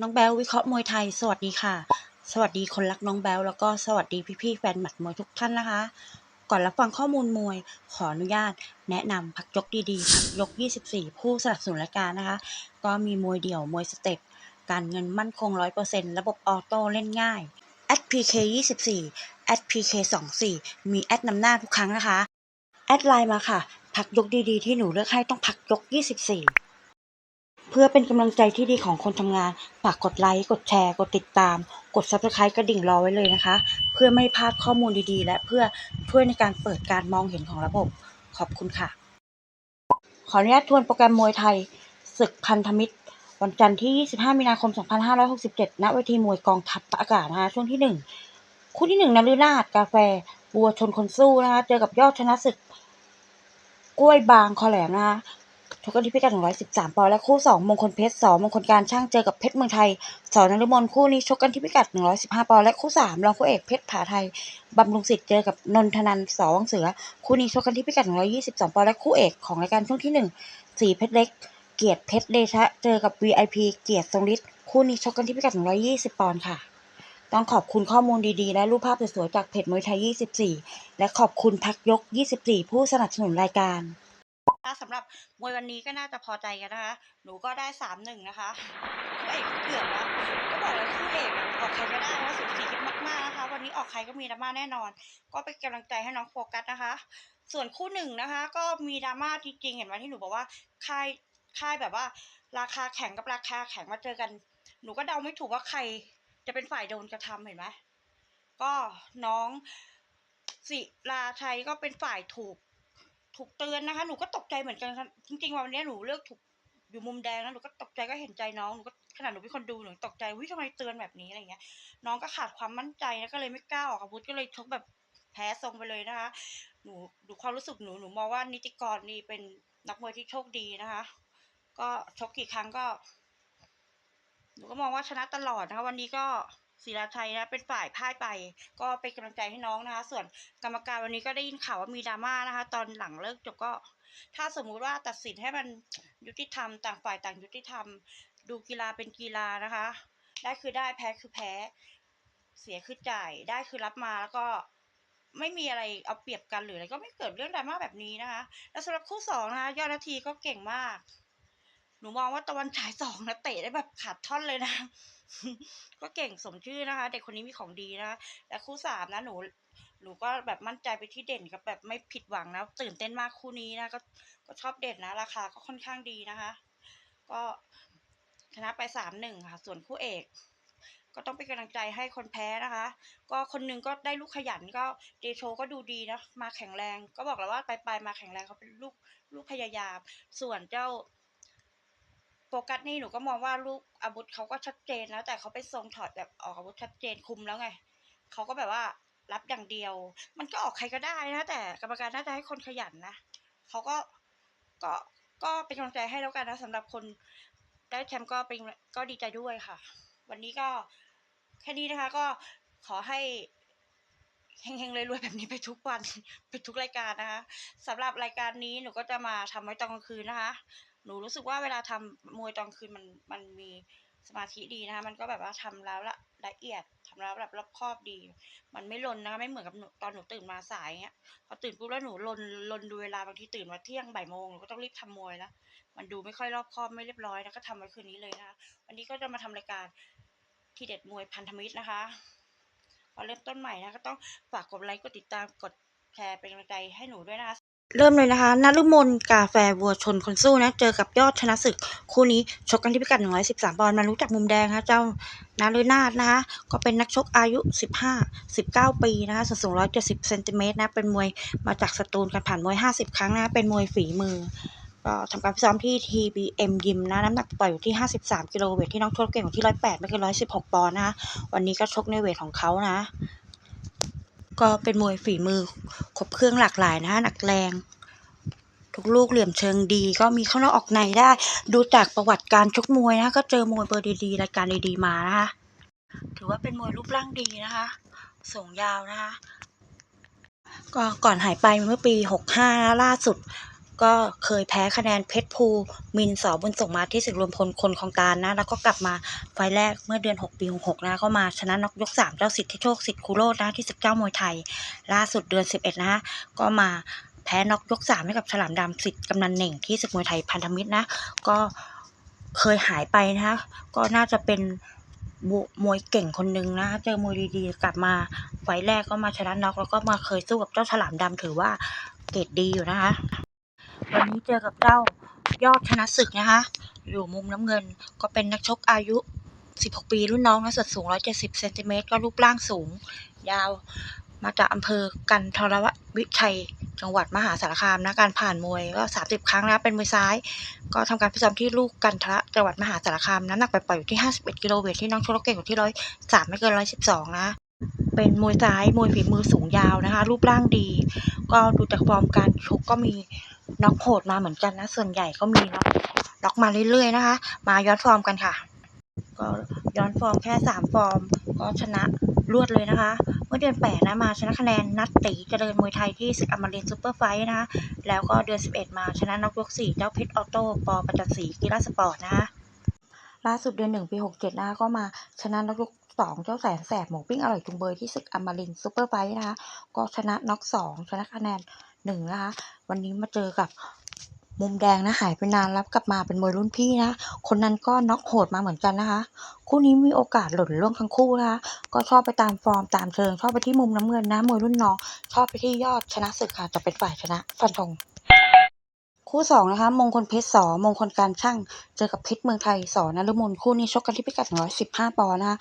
น้องแบลวิเคราะห์มวยไทย สวัสดีค่ะ สวัสดีคนรักน้องแบลแล้วก็สวัสดีพี่ๆแฟนหมัดมวยทุกท่านนะคะ ก่อนรับฟังข้อมูลมวย ขออนุญาต แนะนำพักยกดีๆพักยก 24 ผู้สนับสนุนรายการนะคะ ก็มีมวยเดี่ยวมวยสเต็ปการเงินมั่นคง 100%ระบบออโต้เล่นง่าย @pk 24 @pk 24มีแอดนำหน้าทุกครั้งนะคะ แอดไลน์มาค่ะ พักยกดีๆ ที่หนูเลือกให้ต้องพักยก 24 พื่อเป็นกำลังใจที่ดีของคนทำงาน ฝากกดไลค์ กดแชร์ กดติดตาม กด subscribe กระดิ่งรอไว้เลยนะคะ เพื่อไม่พลาดข้อมูลดีๆ และเพื่อช่วยในการเปิดการมองเห็นของระบบ ขอบคุณค่ะ ขออนุญาตทวนโปรแกรมมวยไทย ศึกพันธมิตร วันจันทร์ที่ 25 มีนาคม 2567 ณ เวทีมวยกองทัพอากาศนะคะช่วงที่ 1 คู่ที่ 1นฤนาถกาแฟ บัวชนคนสู้นะคะ เจอกับยอดชนะศึก กล้วยบางคอแหลมนะคะ ชกกันที่พิกัด113ปอนด์และคู่ 2 มงคลเพชรสมงคลการช่างเจอกับเพชรเมืองไทยสอนฤมลคู่นี้ชกกันที่พิกัด 115ปอนด์และคู่ 3 รองคู่เอกเพชรผาไทยบำรุงศิษย์เจอกับนนทนันสอวังเสือ คู่นี้ชกกันที่พิกัด 122ปอนด์และคู่เอกของรายการช่วงที่1สีเพชรเล็ก เกียรติเพชรเดชะ เจอกับ VIP เกียรติทรงฤทธิ์คู่นี้ชกกันที่พิกัด 120ปอนด์ค่ะต้องขอบคุณข้อมูลดีๆ และรูปภาพสวยๆจากเพจมวยไทย 24 และขอบคุณพักยก 24 ผู้สนับสนุนรายการ สำหรับมวยวันนี้ก็น่าจะพอใจกันนะคะ หนูก็ได้สามหนึ่งนะคะคู่เอกเกือบแล้วก็บอกเลยคู่เอกออกใครก็ได้ว่าสูสีกันมากๆนะคะ วันนี้ออกใครก็มีดราม่าแน่นอน ก็เป็นกำลังใจให้น้องโฟกัสนะคะ ส่วนคู่หนึ่งนะคะ ก็มีดราม่าจริงๆเห็นไหมที่หนูบอกว่าค่ายค่ายแบบว่า ราคาแข็งกับราคาแข็งมาเจอกัน หนูก็เดาไม่ถูกว่าใครจะเป็นฝ่ายโดนกระทำเห็นไหมก็น้องศิลาชัยก็เป็นฝ่ายถูก ถูกเตือนนะคะ หนูก็ตกใจเหมือนกันค่ะจริงๆวันนี้หนูเลือกถูกอยู่มุมแดงแล้วหนูก็ตกใจก็เห็นใจน้องหนูก็ขนาดหนูเป็นคนดูหนูตกใจวิทำไมเตือนแบบนี้อะไรเงี้ย น้องก็ขาดความมั่นใจนะก็เลยไม่กล้าออกอาวุธก็เลยชกแบบแพ้ทรงไปเลยนะคะ หนูดูความรู้สึกหนูหนูมองว่านิติกรนี่เป็นนักมวยที่โชคดีนะคะ ก็ชกกี่ครั้งก็ หนูก็มองว่าชนะตลอดนะคะ วันนี้ก็ ศิลาชัยนะเป็นฝ่ายพ่ายไป ก็เป็นกำลังใจให้น้องนะคะ ส่วนกรรมการวันนี้ก็ได้ยินข่าวว่ามีดราม่านะคะ ตอนหลังเลิกจบก็ ถ้าสมมุติว่าตัดสินให้มันยุติธรรมต่างฝ่ายต่างยุติธรรม ดูกีฬาเป็นกีฬานะคะ ได้คือได้แพ้คือแพ้ เสียคือจ่ายได้คือรับมาแล้วก็ไม่มีอะไรเอาเปรียบกันหรืออะไรก็ไม่เกิดเรื่องดราม่าแบบนี้นะคะ แล้วสำหรับคู่สองนะคะยอดนาทีก็เก่งมาก หนูมองว่าตะวันฉายสองนะเตะได้แบบขาดท่อนเลยนะ ก็เก่งสมชื่อนะคะ เด็กคนนี้มีของดีนะคะและคู่สามนะหนูหนูก็แบบมั่นใจไปที่เด่นกับแบบไม่ผิดหวังนะตื่นเต้นมากคู่นี้นะก็ก็ชอบเด่นนะ ราคาก็ค่อนข้างดีนะคะ ก็ชนะไปสามหนึ่งค่ะ ส่วนคู่เอก ก็ต้องเป็นกำลังใจให้คนแพ้นะคะ ก็คนหนึงก็ได้ลูกขยันก็เดโชก็ดูดีนะมาแข็งแรง ก็บอกแล้วว่าไปลายๆมาแข็งแรงเขาเป็นลูกลูกพยายาม ส่วนเจ้า โฟกัสนี่หนูก็มองว่าลูกอาวุธเขาก็ชัดเจนแล้วแต่เขาไปทรงถอดแบบออกอาวุธชัดเจนคุมแล้วไงเขาก็แบบว่ารับอย่างเดียว มันก็ออกใครก็ได้นะ แต่กรรมการน่าจะให้คนขยันนะเขาก็ก็ก็เป็นกำลังใจให้แล้วกันนะสำหรับคนได้แชมป์ก็เป็นก็ดีใจด้วยค่ะ วันนี้ก็แค่นี้นะคะ ก็ขอให้เฮงๆเลยรวยแบบนี้ไปทุกวัน ไปทุกรายการนะคะสำหรับรายการนี้หนูก็จะมาทำไว้ตอนกลางคืนนะคะ หนูรู้สึกว่าเวลาทำมวยตอนคืนมันมันมีสมาธิดีนะคะมันก็แบบว่าทำแล้วละละเอียดทำแล้วแบบรอบคอบดี มันไม่ลนนะคะไม่เหมือนกับหนูตอนหนูตื่นมาสายเงี้ยพอตื่นปุ๊บแล้วหนูลนลนดูเวลาบางทีตื่นมาเที่ยงบ่ายโมงหนูก็ต้องรีบทำมวยแล้วมันดูไม่ค่อยรอบคอบไม่เรียบร้อยนะก็ทำไว้คืนนี้เลยนะคะวันนี้ก็จะมาทำรายการทีเด็ดมวยพันธมิตรนะคะพอเริ่มต้นใหม่นะก็ต้องฝากกดไลค์กดติดตามกดแชร์เป็นกำลังใจให้หนูด้วยนะคะ เริ่มเลยนะคะนฤมลกาแฟวัวชนคนสู้นะ เจอกับยอดชนะศึก คู่นี้ชกกันที่พิกัด 113ปอนด์มารู้จักมุมแดงนะเจ้านารุนาถนะคะ ก็เป็นนักชกอายุ 15 19 ปีนะคะส่วนสูง 170เซนติเมตรนะ เป็นมวยมาจากสตูลกันผ่านมวย 50 ครั้งนะ เป็นมวยฝีมือทำการซ้อมที่ TBM ยิมนะ น้ำหนักปล่อยอยู่ที่ 53 กิโลเวทที่น้องชกเก่งอยู่ที่ 108 ไม่เกิน116 ปอนด์นะคะ วันนี้ก็ชกในเวทของเขานะ ก็เป็นมวยฝีมือครบเครื่องหลากหลายนะคะหนักแรง ทุกลูกเหลี่ยมเชิงดี ก็มีเข้านอกออกในได้ ดูจากประวัติการชกมวยนะก็เจอมวยเบอร์ดีๆรายการดีๆมานะคะถือว่าเป็นมวยรูปร่างดีนะคะสูงยาวนะคะก็ก่อนหายไปเมื่อปี 65 ล่าสุด ก็เคยแพ้คะแนนเพชรภูมินสอบุญส่งมาที่ศึกรวมพลคนคลองตาลนะ แล้วก็กลับมาไฟแรกเมื่อเดือน 6 ปี66นะ ก็มาชนะน็อกยก 3 เจ้าสิทธิโชคสิทธิคุโรดนะที่ศึกเจ้ามวยไทย ล่าสุดเดือน 11 นะ ก็มาแพ้น็อกยก 3 ให้กับฉลามดำสิทธิกำนันเหน่งที่ศึกมวยไทยพันธมิตรนะ ก็เคยหายไปนะคะ ก็น่าจะเป็นมวยเก่งคนหนึ่งนะเจอมวยดีๆ กลับมาไฟแรกก็มาชนะน็อกแล้วก็มาเคยสู้กับเจ้าฉลามดำถือว่าเกรดดีอยู่นะคะ วันนี้เจอกับเจ้ายอดชนะศึกนะคะ อยู่มุมน้ำเงินก็เป็นนักชกอายุ 16 ปีรุ่นน้องนะส่วนสูง 170 เซนติเมตรก็รูปร่างสูง ยาวมาจากอำเภอกันทรวิชัย จังหวัดมหาสารคามนะการผ่านมวยก็ 30 ครั้งนะเป็นมวยซ้าย ก็ทำการพิซ้อมที่ลูกกันทระจังหวัดมหาสารคามน้ำหนักไปปล่อยอยู่ที่ 51 กิโลเวทที่น้องชกเก่งอยู่ที่103ไม่เกิน112นะเป็นมวยซ้ายมวยฝีมือสูงยาวนะคะ รูปร่างดี ก็ดูจากฟอร์มการชกก็มี น็อกโหดมาเหมือนกันนะ ส่วนใหญ่ก็มีน็อกน็อกมาเรื่อยๆนะคะ มาย้อนฟอร์มกันค่ะ ก็ย้อนฟอร์มแค่3ฟอร์ม ก็ชนะรวดเลยนะคะ เมื่อเดือน8นะมาชนะคะแนนนัดตีเจริญมวยไทยที่ศึกอมรินทร์ซูเปอร์ไฟท์นะคะ แล้วก็เดือน11มาชนะน็อกยก4เจ้าเพชรออโต้ปอประจักษ์ศรีกีฬาสปอร์ตนะคะล่าสุดเดือนหนึ่งปีหกเจ็ดนะคะก็มาชนะน็อกยกสองเจ้าแสนแสบหมูปิ้งอร่อยจุงเบยที่ศึกอมรินทร์ซูเปอร์ไฟท์นะคะ ก็ชนะน็อกสองชนะคะแนน หนึ่งนะคะ วันนี้มาเจอกับมุมแดงนะหายไปนานรับกลับมาเป็นมวยรุ่นพี่นะ คนนั้นก็น็อกโหดมาเหมือนกันนะคะ คู่นี้มีโอกาสหล่นล่วงทั้งคู่นะคะ ก็ชอบไปตามฟอร์มตามเชิงชอบไปที่มุมน้ำเงินนะมวยรุ่นน้องชอบไปที่ยอดชนะศึกค่ะจะเป็นฝ่ายชนะฟันธงคู่สองนะคะมงคลเพชรสอมงคลการช่างเจอกับเพชรเมืองไทยสอนฤมลคู่นี้ชกกันที่พิกัด115ปอนด์นะคะ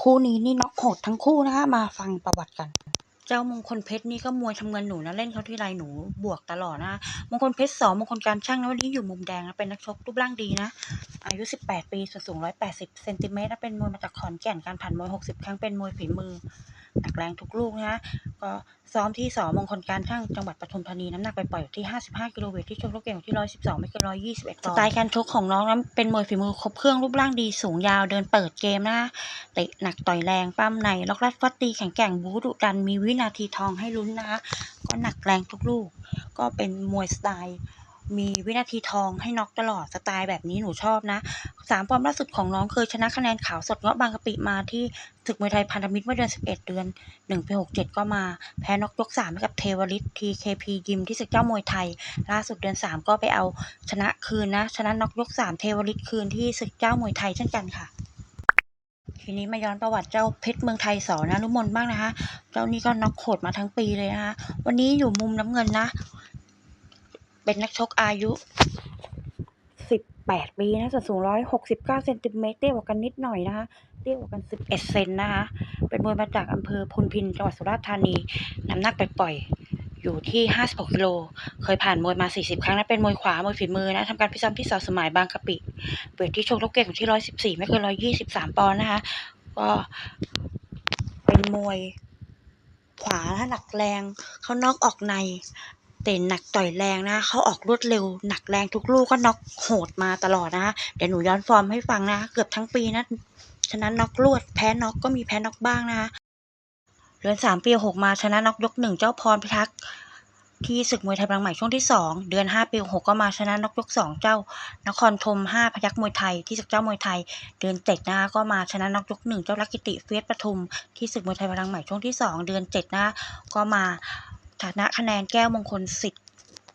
คู่นี้นี่น็อกโหดทั้งคู่นะคะมาฟังประวัติกัน เจ้ามงคลเพชรนี่ก็มวยทำเงินหนูนะเล่นเขาที่ไรหนูบวกตลอดนะ มงคลเพชรสองมงคลการช่างนะวันนี้อยู่มุมแดงนะเป็นนักชกรูปร่างดีนะ อายุ 18 ปีส่วนสูง 180เซนติเมตรนะเป็นมวยมาจากขอนแก่นการผ่านมวย 60 ครั้งเป็นมวยฝีมือ หนักแรงทุกลูกนะก็ซ้อมที่สอมงคลการช่างจังหวัดปทุมธานีน้ำหนักไปปล่อยอยู่ที่ 55 กิโลเวทที่ชกลูกเก่งอยู่ที่ 112 ไม่เกิน 121ปอนด์สไตล์การชกของน้องนั้นเป็นมวยฝีมือครบเครื่องรูปร่างดีสูงยาวเดินเปิดเกมนะเตะหนักต่อยแรงปั้มในล็อกลัดฟัดตีแข็งแกร่งบู๊ดุดันมีวินาทีทองให้ลุ้นนะคะก็หนักแรงทุกลูก ก็เป็นมวยสไตล์ มีวินาทีทองให้น็อกตลอดสไตล์แบบนี้หนูชอบนะสามฟอร์มล่าสุดของน้องเคยชนะคะแนนขาวสดเงาะบางกะปิมาที่ศึกมวยไทยพันธมิตรเมื่อเดือน 11 เดือน1ปี67 ก็มา แพ้น็อกยก3ให้กับเทวริต TKP ยิมที่ศึกเจ้ามวยไทย ล่าสุดเดือน 3 ก็ไปเอาชนะคืนนะ ชนะน็อกยก 3 เทวริตคืนที่ศึกเจ้ามวยไทยเช่นกันค่ะทีนี้มาย้อนประวัติเจ้าเพชรเมืองไทยสอนะนุมนบ้างนะคะ เจ้านี่ก็น็อกโหดมาทั้งปีเลยนะคะ วันนี้อยู่มุมน้ำเงินนะ เป็นนักชกอายุ18ปีนะส่วนสูง169เซนติเมตรเตี้ยกว่ากันนิดหน่อยนะคะเตี้ยกว่ากัน11เซนนะคะ เป็นมวยมาจากอำเภอพุนพินจังหวัดสุราษฎร์ธานี น้ำหนักไปปล่อยอยู่ที่ 56กิโล เคยผ่านมวยมา 40 ครั้งนะเป็นมวยขวา มวยฝีมือนะทำการพิซ้อมที่เสาสมายบางกะปิเวทที่ชกลูกเก่งอยู่ที่ 114 ไม่เกิน123 ปอนด์นะคะ ก็เป็นมวยขวาหนักแรง เขานอกออกใน เตะหนักต่อยแรงนะเขาออกรวดเร็วหนักแรงทุกลูกก็น็อกโหดมาตลอดนะคะเดี๋ยวหนูย้อนฟอร์มให้ฟังนะเกือบทั้งปีนะชนะน็อกรวดแพ้น็อกก็มีแพ้น็อกบ้างนะคะเดือนสามปีหกมาชนะน็อกยกหนึ่งเจ้าพรพิทักษ์ที่ศึกมวยไทยบางใหม่ช่วงที่สองเดือนห้าปีหกก็มาชนะน็อกยกสองเจ้านครธมห้าพยักมวยไทยที่ศึกเจ้ามวยไทย เดือนเจ็ดนะคะก็มาชนะน็อกยกหนึ่งเจ้าลักกิติเฟียสปทุมที่ศึกมวยไทยพลังใหม่ช่วงที่สองเดือนเจ็ดนะคะก็มา ชนะคะแนนแก้วมงคลสิทธิ์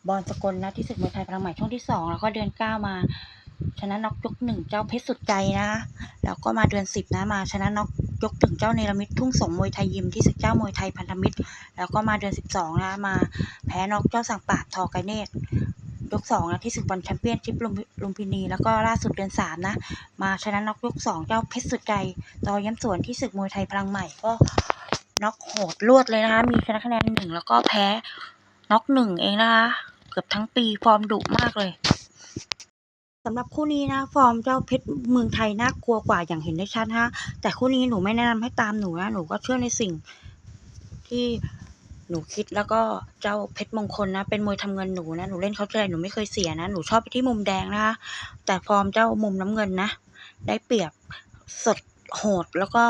บอลสกลนะที่ศึกมวยไทยพลังใหม่ช่วงที่สองแล้วก็เดือนเก้ามาชนะน็อกยกหนึ่งเจ้าเพชรสุดใจนะแล้วก็มาเดือนสิบนะมาชนะน็อกยกถึงเจ้าเนรมิตทุ่งสงมวยไทยยิมที่ศึกเจ้ามวยไทยพันธมิตร แล้วก็มาเดือนสิบสองนะมาแพ้น็อกเจ้าสังปราดทอไกเนตยกสองนะที่ศึกบอลแชมเปี้ยนชิพลุมลุมพินี แล้วก็ล่าสุดเดือนสามนะ มาชนะน็อกยกสองเจ้าเพชรสุดใจรอย้ำสวนที่ศึกมวยไทยพลังใหม่ก็ น็อกโหดรวดเลยนะคะ มีชนะคะแนนหนึ่งแล้วก็แพ้น็อกหนึ่งเองนะคะ เกือบทั้งปีฟอร์มดุมากเลยสำหรับคู่นี้นะ ฟอร์มเจ้าเพชรเมืองไทยน่ากลัวกว่าอย่างเห็นได้ชัดฮะ แต่คู่นี้หนูไม่แนะนำให้ตามหนูนะ หนูก็เชื่อในสิ่งที่หนูคิดแล้วก็เจ้าเพชรมงคลนะ เป็นมวยทำเงินหนูนะ หนูเล่นเขาใจหนูไม่เคยเสียนะ หนูชอบไปที่มุมแดงนะคะแต่ฟอร์มเจ้ามุมน้ำเงินนะ ได้เปรียบสดโหดแล้วก็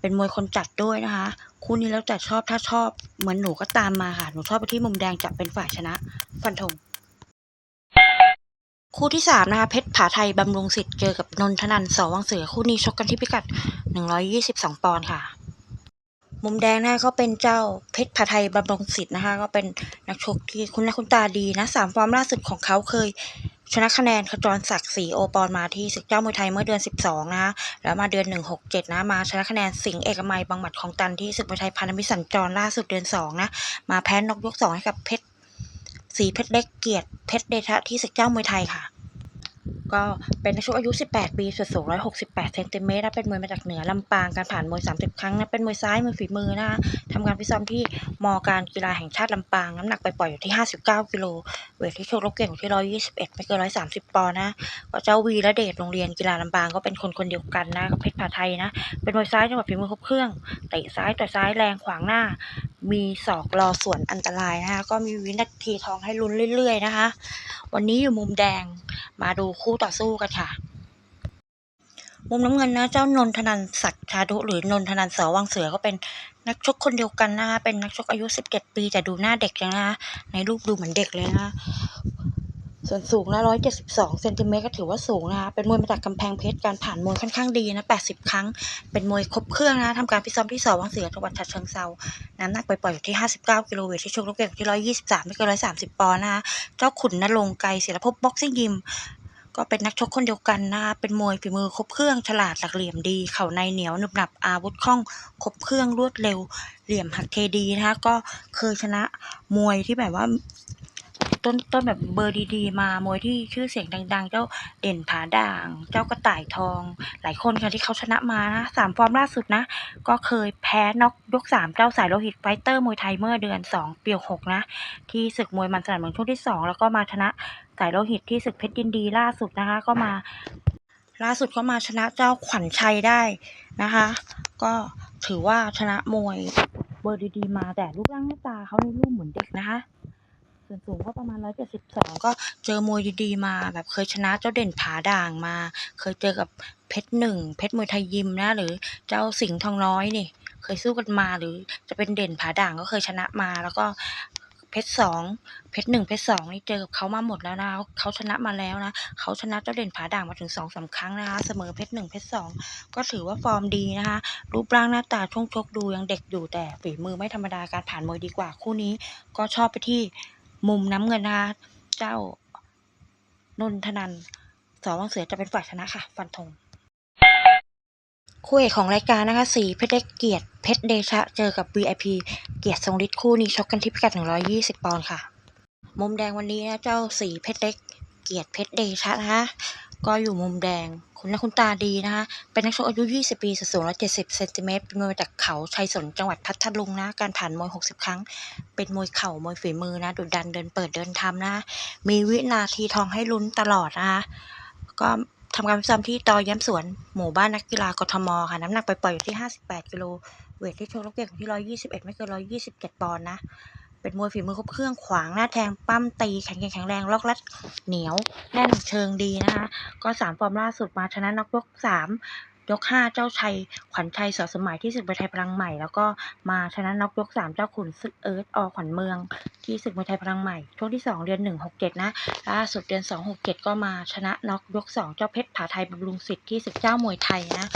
เป็นมวยคนจัดด้วยนะคะ คู่นี้แล้วแต่ชอบถ้าชอบเหมือนหนูก็ตามมาค่ะ หนูชอบไปที่มุมแดงจะเป็นฝ่ายชนะ ฟันธงคู่ที่3นะคะเพชรผาไทยบำรุงสิทธิ์เจอกับนนทนันสวังเสือคู่นี้ชกกันที่พิกัด 122 ปอนด์ค่ะ มุมแดงนะคะก็เป็นเจ้าเพชรผาไทยบำรุงสิทธิ์นะคะ ก็เป็นนักชกที่คุณหน้าคุณตาดีนะสามฟอร์มล่าสุดของเขาเคย ชนะคะแนนขจรศักดิ์ศรีโอปอนมาที่ศึกเจ้ามวยไทยเมื่อเดือน 12นะคะแล้วมาเดือน 167 นะมาชนะคะแนนสิงห์เอกมัยบางหมัดของตันที่ศึกมวยไทยพันธมิตรสัญจรล่าสุดเดือน 2 นะ มาแพ้นกยก 2 ให้กับเพชรสีเพชรเล็กเกียรติเพชรเดชะที่ศึกเจ้ามวยไทยค่ะ ก็เป็นนักชกอายุ 18 ปีส่วนสูง 168 เซนติเมตรนะเป็นมวยมาจากเหนือลำปางการผ่านมวย 30 ครั้งนะเป็นมวยซ้ายมือฝีมือนะคะทำการฟิซ้อมที่มการกีฬาแห่งชาติลำปางน้ำหนักไปปล่อยอยู่ที่ 59 กิโลเวทที่ชกรบเก่งอยู่ที่ 121 ไม่เกิน 130 ปอนด์นะก็เจ้าวีระเดชโรงเรียนกีฬาลำปางก็เป็นคนคนเดียวกันนะกับเพชรผาไทยนะเป็นมวยซ้ายจังหวะฝีมือครบเครื่องเตะซ้ายต่อยซ้ายแรงขวางหน้า มีศอกรอส่วนอันตรายนะคะก็มีวินาทีทองให้ลุ้นเรื่อยๆนะคะวันนี้อยู่มุมแดง มาดูคู่ต่อสู้กันค่ะ มุมน้ำเงินนะ เจ้านนทนันศักดิ์ชาดุหรือนนทนันเสือวังเสือก็เป็นนักชกคนเดียวกันนะคะเป็นนักชกอายุ 17 ปีแต่ดูหน้าเด็กจังนะคะในรูปดูเหมือนเด็กเลยนะ ส่วนสูงนะ172เซนติเมตรก็ถือว่าสูงนะคะเป็นมวยมาจากกำแพงเพชรการผ่านมวยค่อนข้างดีนะ80 ครั้ง เป็นมวยครบเครื่องนะทำการฟิซ้อมที่สอวังเสือจังหวัดฉะเชิงเทราน้ำหนักไปปล่อยอยู่ที่ 59กิโลเวทที่ชกรบเก่งที่ 123ไม่เกิน130 ปอนด์นะคะเจ้าขุนนรงไกรศิลภพบ็อกซิ่งยิมก็เป็นนักชกคนเดียวกันนะคะเป็นมวยฝีมือครบเครื่องฉลาดหลักเหลี่ยมดี เข่าในเหนียวหนึบหนับอาวุธคล่องครบเครื่องรวดเร็ว เหลี่ยมหักเทดีนะคะก็เคยชนะมวยที่แบบว่า ต้นต้นแบบเบอร์ดี ๆ มามวยที่ชื่อเสียงดัง ๆ เจ้าเด่นผาด่าง เจ้ากระต่ายทอง หลายคนค่ะที่เขาชนะมานะสามฟอร์มล่าสุดนะ ก็เคยแพ้น็อกยกสามเจ้าสายโลหิตไฟเตอร์มวยไทยเมื่อเดือนสองปีหกนะ ที่ศึกมวยมันสนามเมืองช่วงที่สองแล้วก็มาชนะสายโลหิตที่ศึกเพชรยินดีล่าสุดนะคะ ก็มาล่าสุดก็มาชนะเจ้าขวัญชัยได้นะคะ ก็ถือว่าชนะมวยเบอร์ดีๆมาแต่รูปร่างหน้าตาเขาในรูปเหมือนเด็กนะคะ ส่วนสูงก็ประมาณ172ก็เจอมวยดีๆมา แบบเคยชนะเจ้าเด่นผาด่างมา เคยเจอกับเพชรหนึ่งเพชรมวยไทยยิมนะ หรือเจ้าสิงห์ทองน้อยนี่ เคยสู้กันมาหรือจะเป็นเด่นผาด่างก็เคยชนะมา แล้วก็เพชรสองเพชรหนึ่งเพชรสองนี่เจอกับเขามาหมดแล้วนะเขาชนะมาแล้วนะเขาชนะเจ้าเด่นผาด่างมาถึงสองสามครั้งนะคะเสมอเพชรหนึ่งเพชรสองก็ถือว่าฟอร์มดีนะคะรูปร่างหน้าตาช่วงชกดูยังเด็กอยู่แต่ฝีมือไม่ธรรมดาการผ่านมวยดีกว่าคู่นี้ ก็ชอบไปที่ มุมน้ำเงินนะคะเจ้านนทนันสอวังเสือจะเป็นฝ่ายชนะค่ะ ฟันธงคู่เอกของรายการนะคะสีเพชรเล็กเกียรติเพชรเดชะ เจอกับ VIP เกียรติทรงฤทธิ์คู่นี้ชกกันที่พิกัด 120 ปอนด์ค่ะ มุมแดงวันนี้นะเจ้าสีเพชรเล็ก เกียรติเพชรเดชะนะคะ ก็อยู่มุมแดงคุณน้าคุณตาดีนะคะ เป็นนักชกอายุ 20 ปีสูง170เซนติเมตรเป็นมวยมาจากเขาชัยสนจังหวัดพัทลุงนะ การผ่านมวย 60 ครั้ง เป็นมวยเข่ามวยฝีมือนะดุดันเดินเปิดเดินทำนะ มีวินาทีทองให้ลุ้นตลอดนะคะ ก็ทำการฟิตซ้อมที่ตอย้ำสวนหมู่บ้านนักกีฬากทมค่ะ น้ำหนักไปปล่อยอยู่ที่ 58 กิโล เวทที่โชว์ลกเก่งอยู่ที่ 121 ไม่เกิน 127 ปอนด์นะ เป็นมวยฝีมือครบเครื่องขวางหน้าแทงปั้มตีแข็งแกร่งแข็งแรงล็อกลัดเหนียวแน่นเชิงดีนะคะ ก็สามฟอร์มล่าสุดมาชนะน็อกยกสามยกห้าเจ้าชัย ขวัญชัยสอสมัยที่ศึกมวยไทยพลังใหม่ แล้วก็มาชนะน็อกยกสามเจ้าขุนศึกเอิร์ธอขวัญเมือง ที่ศึกมวยไทยพลังใหม่ ช่วงที่สองเดือนหนึ่งหกเจ็ดนะล่าสุดเดือนสองหกเจ็ดก็มาชนะน็อกยกสองเจ้าเพชรผาไทยบำรุงสิทธิ์ที่ศึกเจ้ามวยไทยนะ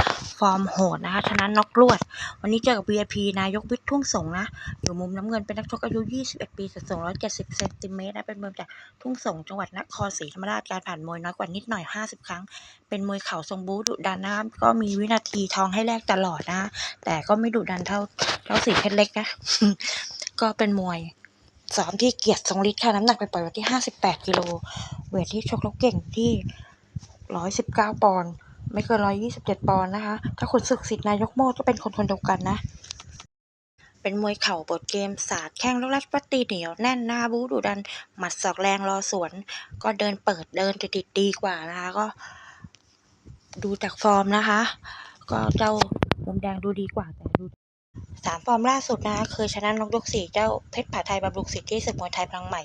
อร์มโหดนะคะชนะน็อกรวด วันนี้เจอกับ VIP นายกวิทย์ทุ่งสงนะ อยู่มุมน้ำเงินเป็นนักชกอายุ 21 ปีสูง170เซนติเมตรนะเป็นมวยจากทุ่งสงจังหวัดนครศรีธรรมราชการผ่านมวยน้อยกว่านิดหน่อย 50 ครั้ง เป็นมวยเข่าทรงบู๊ดุดันนะก็มีวินาทีทองให้แลกตลอดนะ แต่ก็ไม่ดุดันเท่าเท่าสีเพชรเล็กนะก็เป็นมวยซ้อมที่เกียรติทรงฤทธิ์ค่ะน้ำหนักไปปล่อยไว้ที่ 58กิโลเวทที่ชกแล้วเก่งที่ 119 ปอนด์ ไม่เกิน127ปอนด์นะคะ ถ้าขุนศึกสิทธิ์นายกโมดก็เป็นคนคนเดียวกันนะ เป็นมวยเข่าบทเกมศาสตร์แข้งลูกรัดปัตตีเหนียวแน่นหน้าบูดุดัน หมัดศอกแรงรอสวน ก็เดินเปิดเดินติดดีกว่านะคะ ก็ ดูจากฟอร์มนะคะ ก็เจ้ามุมแดงดูดีกว่าแต่ดูสามฟอร์มล่าสุดนะคะเคยชนะนกยกสี่เจ้าเพชรผาไทยบำรุงสิทธิ์ที่ศึกมวยไทยพลังใหม่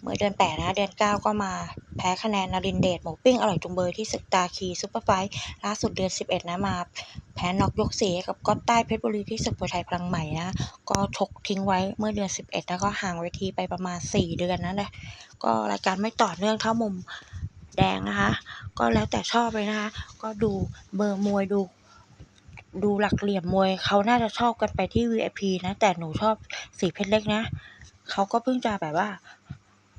เมื่อเดือนแปดนะเดือนเก้าก็มาแพ้คะแนนนรินเดชหมูปิ้งอร่อยจุงเบยที่ศึกตาคีซุปเปอร์ไฟท์ล่าสุดเดือนสิบเอ็ดนะมา แพ้น็อกยกสีกับก๊อตใต้เพชรบุรีที่ศึกมวยไทยพลังใหม่นะ ก็ชกทิ้งไว้เมื่อเดือนสิบเอ็ดแล้วก็ห่างเวทีไปประมาณสี่เดือนนั่นแหละก็รายการไม่ต่อเนื่องเท่ามุมแดงนะคะ ก็แล้วแต่ชอบเลยนะคะ ก็ดูเบอร์มวยดูดูหลักเหลี่ยมมวยเขาน่าจะชอบกันไปที่ VIP นะ แต่หนูชอบสีเพชรเล็กนะเขาก็เพิ่งจะแบบว่า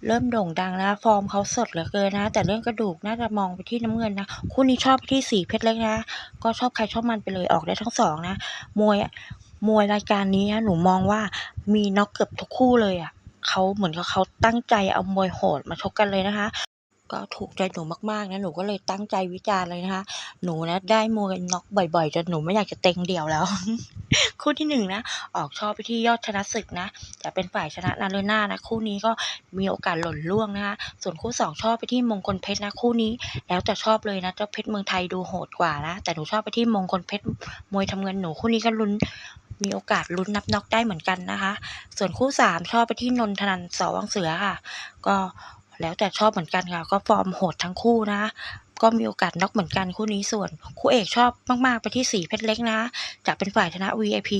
เริ่มโด่งดังนะ ฟอร์มเขาสดเหลือเกินนะ แต่เรื่องกระดูกน่าจะมองไปที่น้ำเงินนะ คู่นี้ชอบไปที่สีเพชรเล็กนะ ก็ชอบใครชอบมันไปเลยออกได้ทั้งสองนะ มวยมวยรายการนี้นะหนูมองว่ามีน็อกเกือบทุกคู่เลยอะเขาเหมือนกับเขาตั้งใจเอามวยโหดมาชกกันเลยนะคะ ก็ถูกใจหนูมากๆนะหนูก็เลยตั้งใจวิจารณ์เลยนะคะ หนูนะได้มวยน็อกบ่อยๆจนหนูไม่อยากจะเต็งเดี่ยวแล้ว คู่ที่หนึ่งนะออกชอบไปที่ยอดชนะศึกนะจะเป็นฝ่ายชนะนาเรน่านะคู่นี้ก็มีโอกาสหล่นล่วงนะคะส่วนคู่สองชอบไปที่มงคลเพชรนะคู่นี้ แล้วแต่ชอบเลยนะเจ้าเพชรเมืองไทยดูโหดกว่านะแต่หนูชอบไปที่มงคลเพชรมวยทำเงินหนูคู่นี้ก็ลุ้นมีโอกาสลุ้นนับน็อกได้เหมือนกันนะคะ ส่วนคู่สามชอบไปที่นนทนันสอวังเสือค่ะ ก็ แล้วแต่ชอบเหมือนกันค่ะ ก็ฟอร์มโหดทั้งคู่นะ ก็มีโอกาสน็อกเหมือนกันคู่นี้ส่วน คู่เอกชอบมาก ๆ ไปที่สีเพชรเล็กนะจะเป็นฝ่ายชนะ VIP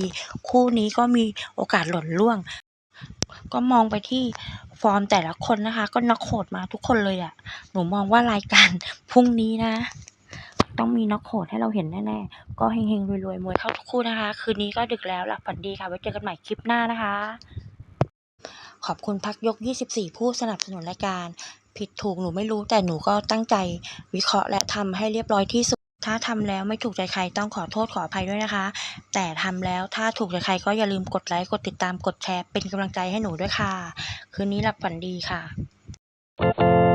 คู่นี้ก็มีโอกาสหล่นล่วง ก็มองไปที่ฟอร์มแต่ละคนนะคะ ก็น็อกโหดมาทุกคนเลยอะ่ะ หนูมองว่ารายการพรุ่งนี้นะต้องมีน็อกโหดให้เราเห็นแน่ๆ ก็เฮงๆ รวยๆ มวยเข้าทุกคู่นะคะ คืนนี้ก็ดึกแล้วหลับฝันดีค่ะ ไว้เจอกันใหม่คลิปหน้านะคะ ขอบคุณพักยก 24 ผู้สนับสนุนรายการ ผิดถูกหนูไม่รู้แต่หนูก็ตั้งใจ วิเคราะห์และทำให้เรียบร้อยที่สุด ถ้าทำแล้วไม่ถูกใจใครต้องขอโทษขออภัยด้วยนะคะ แต่ทำแล้วถ้าถูกใจใครก็อย่าลืมกดไลค์กดติดตามกดแชร์เป็นกำลังใจให้หนูด้วยค่ะ คืนนี้หลับฝันดีค่ะ